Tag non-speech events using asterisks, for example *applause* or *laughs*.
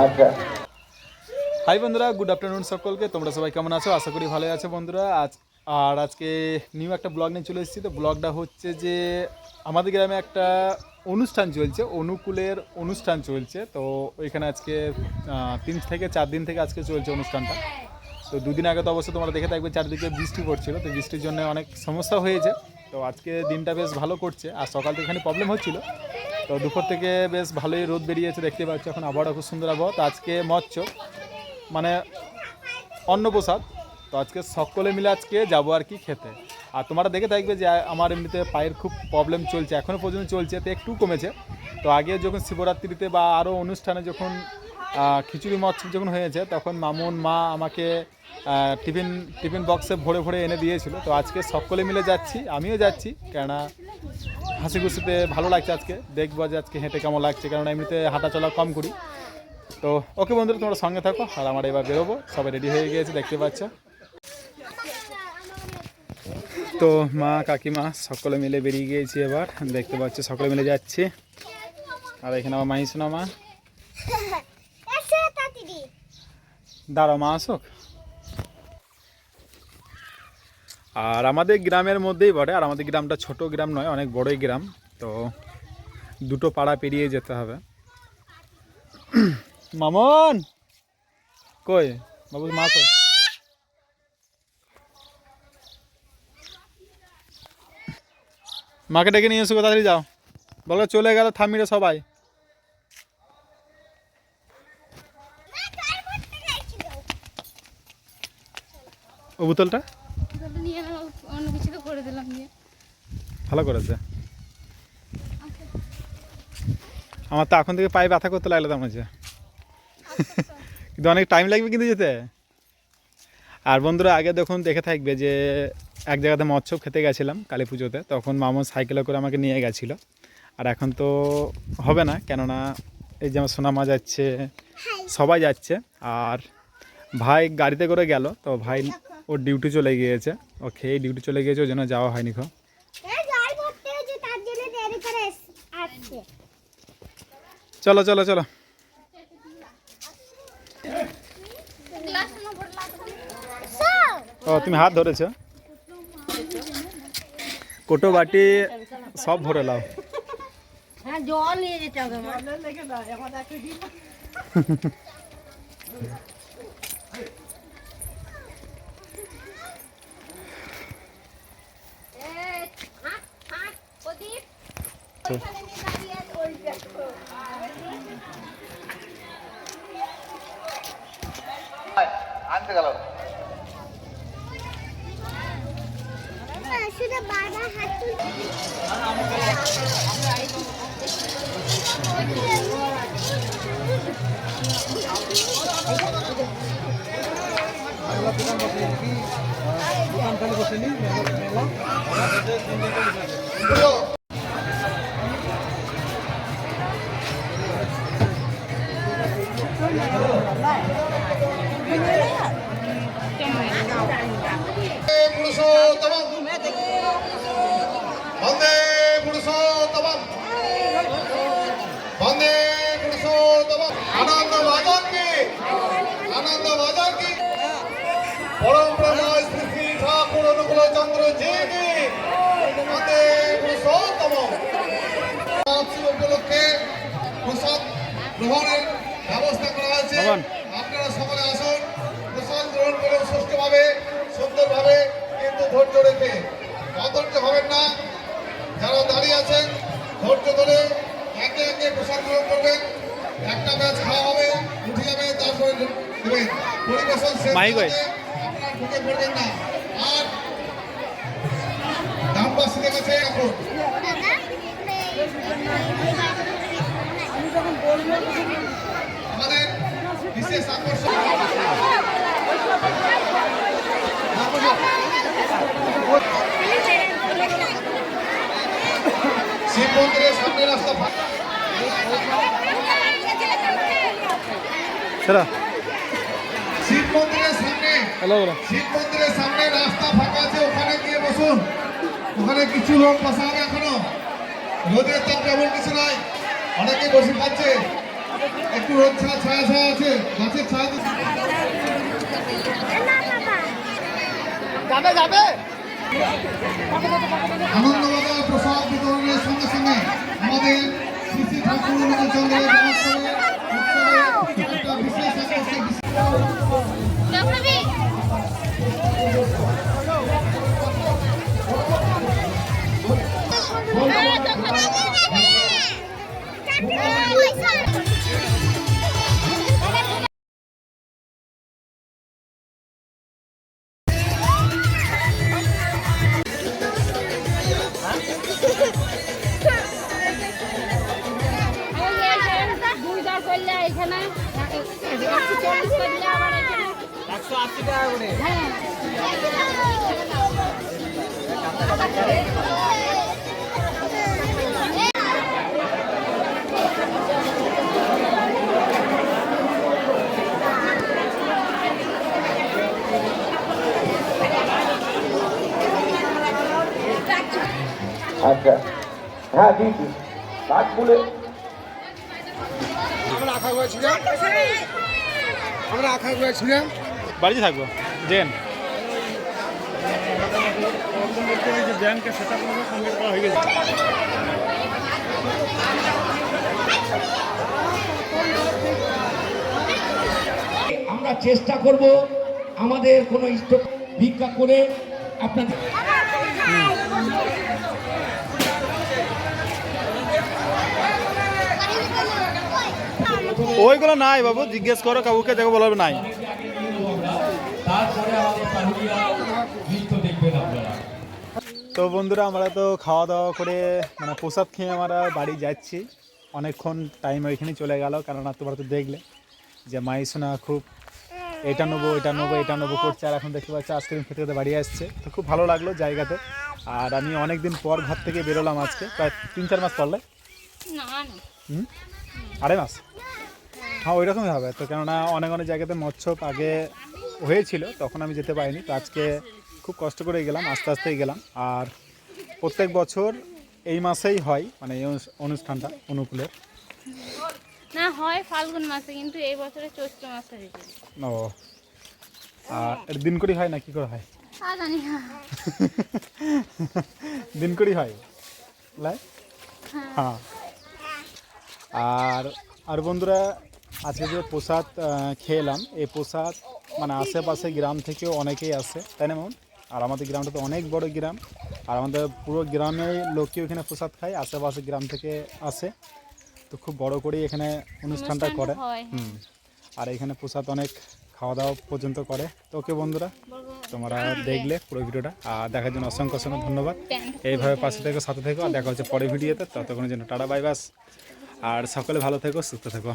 আচ্ছা। হাই বন্ধুরা good afternoon সকলকে। তোমরা সবাই কেমন আছো? আশা করি ভালোই আছো বন্ধুরা। আজ আর আজকে নিউ একটা ব্লগ নিয়ে চলে এসেছি। তো ব্লগটা হচ্ছে যে আমাদের গ্রামে একটা অনুষ্ঠান চলছে, অনুকূলের অনুষ্ঠান চলছে। তো ওইখানে আজকে তিন থেকে চার দিন থেকে আজকে চলছে অনুষ্ঠানটা। তো দুদিন আগে তো অবশ্যই তোমরা দেখে থাকবে, চারদিকে বৃষ্টি পড়ছিল। তো বৃষ্টির জন্য অনেক সমস্যা হয়েছে। তো আজকে দিনটা বেশ ভালো করছে। আর সকাল থেকে এখানে প্রবলেম হচ্ছিল। তো দুপুর থেকে বেশ ভালোই রোদ বেরিয়েছে, দেখতে পাচ্ছ এখন আবহাওয়া খুব সুন্দর আবহাওয়া। তো আজকে মৎস্য মানে অন্নপ্রসাদ। তো আজকে সকলে মিলে আজকে যাব আর কি খেতে। আর তোমরা দেখে থাকবে যে আমার এমনিতে পায়ের খুব প্রবলেম চলছে এখনও পর্যন্ত চলছে তো একটু কমেছে। তো আগে যখন শিবরাত্রিতে বা আরও অনুষ্ঠানে যখন খিচুড়ি মৎস্য যখন হয়েছে, তখন মামুন, মা আমাকে টিফিন টিফিন বক্সে ভরে ভরে এনে দিয়েছিল। তো আজকে সকলে মিলে যাচ্ছি, আমিও যাচ্ছি, কেননা হাসি খুশিতে ভালো লাগছে আজকে। দেখব যে আজকে হেঁটে কেমন লাগছে কেননা এমনিতে হাঁটা চলা কম করি। তো ওকে বন্ধুরা তোমরা সঙ্গে থাকো আর আমার এবার বেরোবো। সবাই রেডি হয়ে গিয়েছে দেখতে পাচ্ছ। তো মা কাকিমা সকলে মিলে বেরিয়ে গিয়েছি এবার। দেখতে পাচ্ছ সকলে মিলে যাচ্ছি। আর এখানে আমার মাহি শোনা মা। *laughs* দাঁড়াও মা আসুক। আর আমাদের গ্রামের মধ্যেই বটে, আর আমাদের গ্রামটা ছোট গ্রাম নয়, অনেক বড়ই গ্রাম, তো দুটো পাড়া পেরিয়ে যেতে হবে। *clears throat* মামন! কই? বাবু মা কই? মাকে ডেকে নিয়ে এসো, তাড়াতাড়ি যাও। বলো, চলে গেল থামিরে সবাই। ও বোতলটা? নিয়ে নাও, অন্য কিছু তো করে দিলাম ভালো করেছে। আমার তো এখন থেকে পায়ে ব্যথা করতে লাগল তো মনে কিন্তু অনেক টাইম লাগবে কিন্তু যেতে। আর বন্ধুরা আগে দেখুন দেখে থাকবে যে এক জায়গাতে মৎস্য খেতে গেছিলাম কালী পুজোতে। তখন মামুন সাইকেলে করে আমাকে নিয়ে গেছিল। আর এখন তো হবে না কেননা এই যে আমার সোনা মা যাচ্ছে সবাই যাচ্ছে। আর ভাই গাড়িতে করে গেল তো ভাই ওর ডিউটি চলে গিয়েছে। ও খেয়ে ডিউটি চলে গিয়েছে ওই জন্য যাওয়া হয়নি খো চলো চলো চলো। ও তুমি হাত ধরেছো? কোটো বাটি সব ভরে লাও হ্যাঁ জল নিয়ে যেতে হবে *laughs* আনতে গেল। শুধু বারবার হাত পুরুষোত্তম বন্দে পুরুষোত্তম বন্দে পুরুষোত্তম আনন্দ বাজার কি? আনন্দ বাজার কি? পরম প্রণয় শ্রী শ্রী ঠাকুর অনুকূল চন্দ্র জি কি? বন্দে পুরুষোত্তম উপলক্ষে প্রসাদ ব্যবস্থা করা হয়েছে। রেখে অধৈর্য হবেন না। যারা দাঁড়িয়ে আছেন ধৈর্য ধরে একে একে প্রসাদ গ্রহণ করবেন। একটা ব্যাচ খাওয়া হবে উঠে যাবে তারপরে দেবেন পরিবেশন শেষ আপনারা ঢুকে পড়বেন না। আর গ্রামবাসীদের কাছে এখন আমাদের বিশেষ আকর্ষণ। শিব মন্দিরের সামনে রাস্তা ফাঁকা সেরা। শিব মন্দিরের সামনে। হ্যালো শিব মন্দিরের সামনে রাস্তা ফাঁকা আছে ওখানে গিয়ে বসুন। ওখানে কিছু লোক বসা হবে এখনও। রোদের তাপ তেমন কিছু নাই। অনেকে বসে খাচ্ছে। একটু রোদ ছায়া ছায়া ছায়া আছে। গাছের ছায়া আনন্দবাজার প্রসাদ একশো আশি টাকা করে হ্যাঁ আচ্ছা। হ্যাঁ দিয়েছি। কাঠ বলে? আমরা আখাগুড়া ছিলাম আমরা আখাগুড়া ছিলাম। বাড়িতে থাকব। জেন। ব্যাংকে সেট কমপ্লিট করা হয়ে গেছে আমরা চেষ্টা করব আমাদের কোনো ইষ্ট ভিক্ষা করে আপনাদের ওইগুলো নাই বাবু জিজ্ঞেস করো কাউকে দেখো বলবে নাই। তো বন্ধুরা আমরা তো খাওয়া দাওয়া করে মানে প্রসাদ খেয়ে আমরা বাড়ি যাচ্ছি। অনেকক্ষণ টাইম ওইখানে চলে গেল কেননা তোমরা তো দেখলে যে মাইসোনা খুব এটা নেব এটা নেব এটা নেব করছে আর এখন দেখতে পাচ্ছি আইসক্রিম খেতে খেতে বাড়ি আসছে। তো খুব ভালো লাগল জায়গাতে। আর আমি অনেক দিন পর ঘর থেকে বেরোলাম আজকে প্রায় তিন চার মাস পড়লে আড়াই মাস? হ্যাঁ ওই রকমই হবে। তো কেননা অনেক অনেক জায়গাতে মৎস্য আগে হয়েছিল তখন আমি যেতে পারিনি। তো আজকে খুব কষ্ট করে গেলাম আস্তে আস্তেই গেলাম। আর প্রত্যেক বছর এই মাসেই হয় মানে এই অনু- অনুষ্ঠানটা অনুকূলের। না হয় ফাল্গুন মাসে কিন্তু এই বছরে চৈত্র মাসে হয়েছে ও আর এর দিন করি হয় না কি করে হয়? জানি না। *laughs* দিন করি হয়? লাই? হ্যাঁ। আর আর বন্ধুরা আজকে যে প্রসাদ খেলাম এই প্রসাদ মানে আশেপাশে গ্রাম থেকেও অনেকেই আসে তাই না মামুন? আর আমাদের গ্রামটা তো অনেক বড় গ্রাম আর আমাদের পুরো গ্রামের লোকই এখানে প্রসাদ খায় আশেপাশে গ্রাম থেকে আসে। তো খুব বড় করেই এখানে অনুষ্ঠানটা করে। হুম। আর এখানে প্রসাদ অনেক খাওয়া দাওয়া পর্যন্ত করে। তো ওকে বন্ধুরা তোমরা দেখলে পুরো ভিডিওটা। আর দেখার জন্য অসংখ্য অসংখ্য ধন্যবাদ। এইভাবে পাশে থেকো সাথে থেকো আর দেখা হচ্ছে পরের ভিডিওতে। ততক্ষণের জন্য টাটা বাই বাস। আর সকলে ভালো থেকো সুস্থ থেকো।